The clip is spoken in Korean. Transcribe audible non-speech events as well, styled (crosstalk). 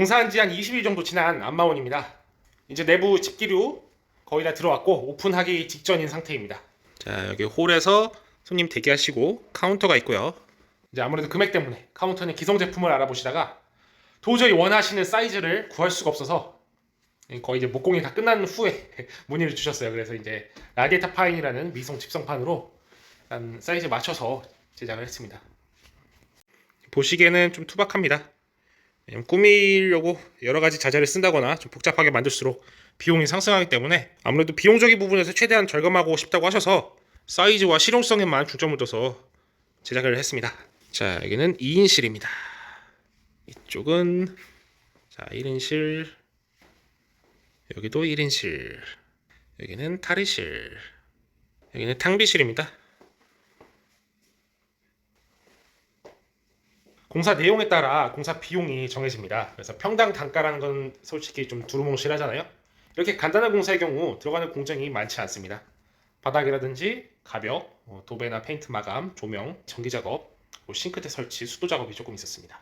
공사한 지 한 20일 정도 지난 안마원입니다. 이제 내부 집기류 거의 다 들어왔고 오픈하기 직전인 상태입니다. 자 여기 홀에서 손님 대기하시고 카운터가 있고요. 이제 아무래도 금액 때문에 카운터는 기성 제품을 알아보시다가 도저히 원하시는 사이즈를 구할 수가 없어서 거의 이제 목공이 다 끝난 후에 (laughs) 문의를 주셨어요. 그래서 이제 라디에타 파인이라는 미성 집성판으로 사이즈 맞춰서 제작을 했습니다. 보시기에는 좀 투박합니다. 왜냐면 꾸미려고 여러 가지 자재를 쓴다거나 좀 복잡하게 만들수록 비용이 상승하기 때문에 아무래도 비용적인 부분에서 최대한 절감하고 싶다고 하셔서 사이즈와 실용성에만 중점을 둬서 제작을 했습니다. 자, 여기는 2인실입니다. 이쪽은 자, 1인실 여기도 1인실 여기는 탈의실 여기는 탕비실입니다. 공사 내용에 따라 공사 비용이 정해집니다. 그래서 평당 단가라는 건 솔직히 좀 두루뭉실하잖아요. 이렇게 간단한 공사의 경우 들어가는 공정이 많지 않습니다. 바닥이라든지 가벽, 어, 도배나 페인트 마감, 조명, 전기 작업, 뭐 싱크대 설치, 수도 작업이 조금 있었습니다.